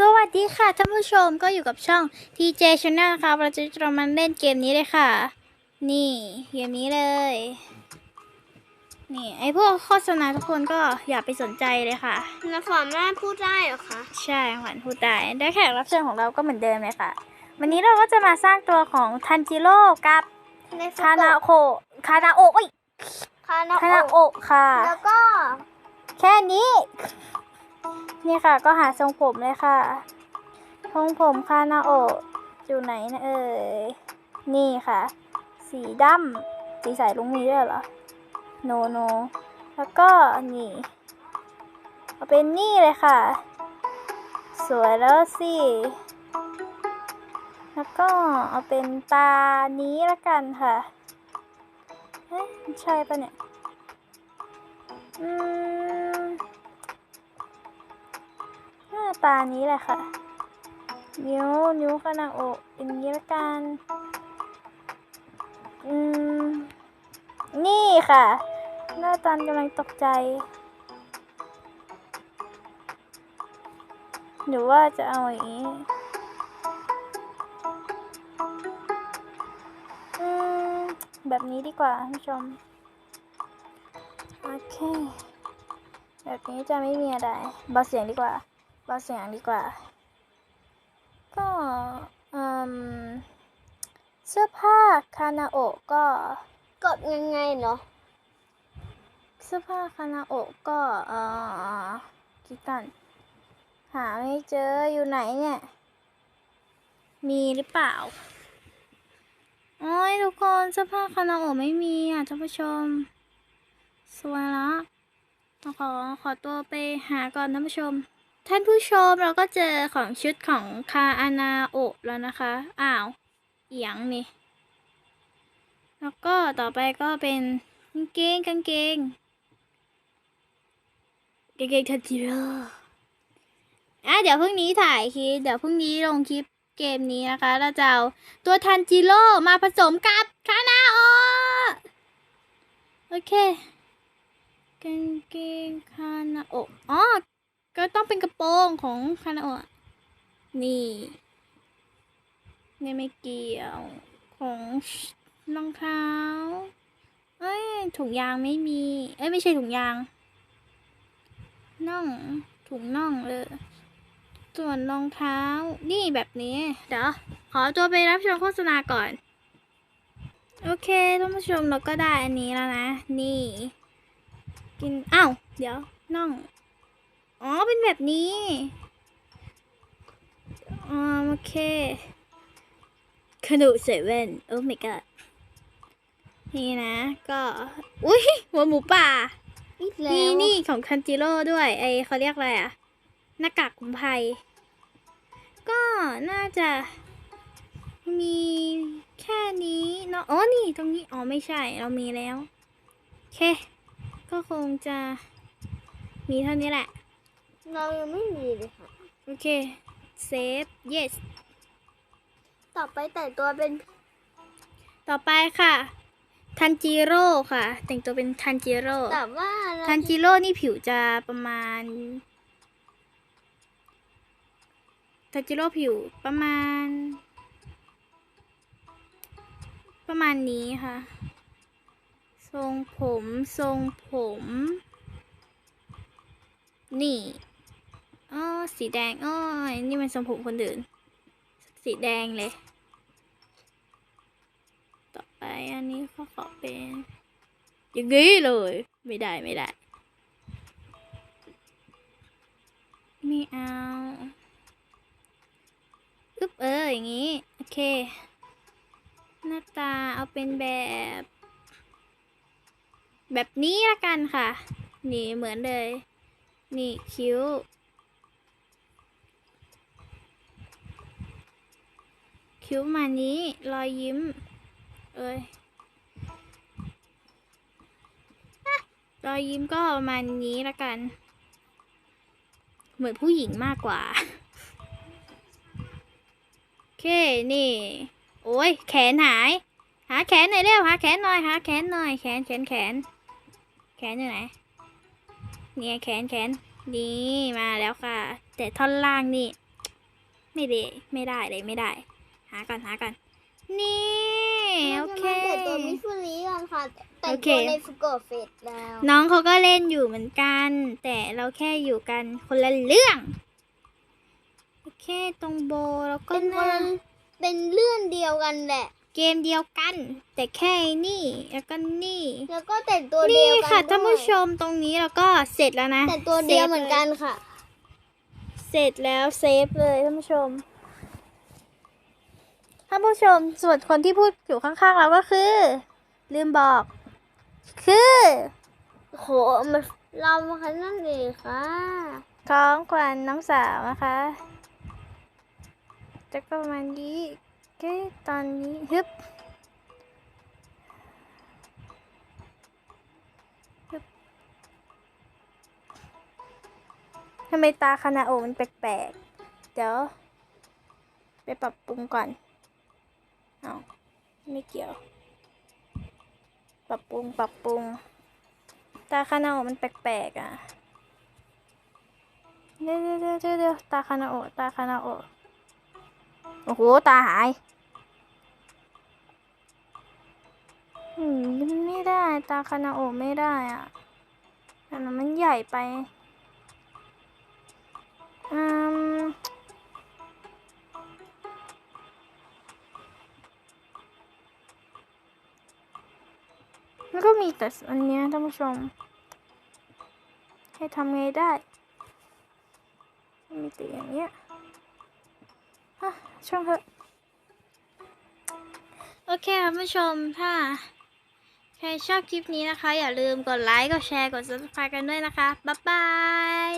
สวัสดีค่ะท่านผู้ชมก็อยู่กับช่อง TJ Channel นะคะเราจะจะมาเล่นเกมนี้เลยค่ะ นี่เกมนี้เลย นี่ไอพวกโฆษณาทุกคนก็อย่าไปสนใจเลยค่ะ แล้วสามารถพูดได้เหรอคะ ใช่ขวัญพูดได้ได้แขกรับเชิญของเราก็เหมือนเดิมเลยค่ะ วันนี้เราก็จะมาสร้างตัวของทันจิโร่กับในคานาโคคานาโอะเอ้ยคานาคานาโอะโอะค่ะ แล้วก็ แค่นี้ นี่ค่ะ ก็หาทรงผมเลยค่ะ ทรงผมคานาโอะอยู่ไหนนะเอ่ย นี่ค่ะ สีดำสีใสลุงมีด้วยเหรอ โนโน แล้วก็นี่เอาเป็นนี่เลยค่ะ สวยแล้วสิ แล้วก็เอาเป็นตานี้ละกันค่ะเฮ้ยใช่ปะเนี่ย อืม ตานี้แหละค่ะ นิ้วนิ้วขนาดอกอย่างนี้ละกันอืมนี่ค่ะ หน้าตากำลังตกใจ หรือว่าจะเอาอย่างนี้แบบนี้ดีกว่าท่านผู้ชม โอเค แบบนี้จะไม่มีอะไรเบาเสียงดีกว่า เบาเสียงดีกว่า ก็อืมเสื้อผ้าคานาโอะก็กดยังไงเหรอเสื้อผ้าคานาโอะก็เอ่อคิดกัน หาไม่เจออยู่ไหนเนี่ย มีหรือเปล่าโอ้ยทุกคนเสื้อผ้าคานาโอะไม่มีอะท่านผู้ชม สวยละขอขอตัวไปหาก่อนท่านผู้ชม ท่านผู้ชมเราก็เจอของชุดของคาอานาโอแล้วนะคะ อ้าวเอียงนี่ แล้วก็ต่อไปก็เป็นกางเกงกางเกงกางเกงทันจิโร่อะเดี๋ยวพรุ่งนี้ถ่ายคลิปเดี๋ยวพรุ่งนี้ลงคลิปเกมนี้นะคะ เราจะเอาตัวทันจิโร่มาผสมกับคานาโอโอเคกางเกงคานาโออ๋อ ก็ต้องเป็นกระโปรงของคานาโอะนี่ นี่ไม่เกี่ยว ของรองเท้า เอ้ย ถุงยางไม่มี เอ้ย ไม่ใช่ถุงยาง น่อง ถุงน่องเออส่วนรองเท้า นี่แบบนี้ เดี๋ยว ขอตัวไปรับชมโฆษณาก่อน โอเคท่านผู้ชมเราก็ได้อันนี้แล้วนะ นี่ กิน อ้าว เดี๋ยว น่อง อ๋อ เป็นแบบนี้อ๋อโอเคขนมเซเว่นโอ้ my god นี่นะ ก็ อุ้ยหัวหมูป่าอีกแล้วนี่นี่ของคันจิโร่ด้วย ไอเขาเรียกอะไรอะหน้ากากคุ้มภัย ก็น่าจะมีแค่นี้เนาะอ๋อ นี่ตรงนี้ อ๋อ ไม่ใช่ เรามีแล้ว โอเค ก็คงจะมีเท่านี้แหละ เรายังไม่มีเลยค่ะ โอเค เซฟ yes ต่อไปแต่งตัวเป็น ต่อไปค่ะ ทันจิโร่ค่ะ แต่งตัวเป็นทันจิโร่ แต่ว่าเราทันจิโร่นี่ผิวจะประมาณ ทันจิโร่ผิวประมาณ ประมาณนี้ค่ะ ทรงผม ทรงผม นี่ อ๋อสีแดงอ้อนี่มันทรงผมคนอื่น สีแดงเลย ต่อไปอันนี้ก็ขอเป็นอย่างนี้เลย ไม่ได้ไม่ได้ไม่เอาอึ๊บเอออย่างนี้ โอเค หน้าตาเอาเป็นแบบ แบบนี้ละกันค่ะ นี่เหมือนเลย นี่คิ้ว คิ้วมานี้รอยยิ้ม เอ้ยรอยยิ้มก็ประมาณนี้ละกัน เหมือนผู้หญิงมากกว่า โอเค นี่ โอ้ย แขนหาย หาแขนหน่อยเร็ว หาแขนหน่อย หาแขนหน่อย แขน แขน แขน แขนอยู่ไหน เนี่ย แขน แขน นี่ มาแล้วค่ะ แต่ท่อนล่างนี่ ไม่ได้ ไม่ได้เลย ไม่ได้ หาก่อนหาก่อน นี่ โอเคราจะมาแต่ตัวมิฟูริกันค่ะแต่โองเคตัวในฟุกุเฟสแล้ว น้องเขาก็เล่นอยู่เหมือนกัน แต่เราแค่อยู่กันคนละเรื่อง โอเค ตรงโบแล้วก็เป็นหคน้านเป็นเลื่อนเดียวกันแหละ เกมเดียวกัน แต่แค่นี่ แล้วก็นี่ แล้วก็แต่งตัวเดีนี่ยวกันค่ะท่านผู้ชด้วยมตรงนี้แล้วก็เสร็จแล้วนะ แต่งตัวเดียวเหมือนกันซฟลค่ะ เสร็จแล้วเซฟเลยท่านผู้ชม ท่านผู้ชมส่วนคนที่พูดอยู่ข้างๆเราก็คือ ลืมบอก คือโหมันเรามาคันนั่นเองค่ะของขวัญน้องสาวนะคะจะก็ประมาณนี้โอเคตอนนี้ฮึบฮึบทำไมตาคานาโอะมันแปลกๆ เดี๋ยว ไปปรับปรุงก่อน เอาไม่เกี่ยว ปรับปรุงปรับปรุง ตาคานาโอมันแปลกๆอะเดี๋ยวเดี๋ยวเดี๋ยวตาคานาโอตาคานาโอโอ้โห ตาหายอืมมันไม่ได้ ตาคานาโอไม่ได้อะแต่มันใหญ่ไป อืม มันก็มีแต่อันเนี้ยท่านผู้ชม ให้ทำไงได้ มีแต่อย่างเงี้ยฮะช่างเถอะ โอเคค่ะผู้ชมถ้าใครชอบคลิปนี้นะคะ อย่าลืมกดไลค์ กดแชร์ กด subscribe กันด้วยนะคะ บ๊ายบาย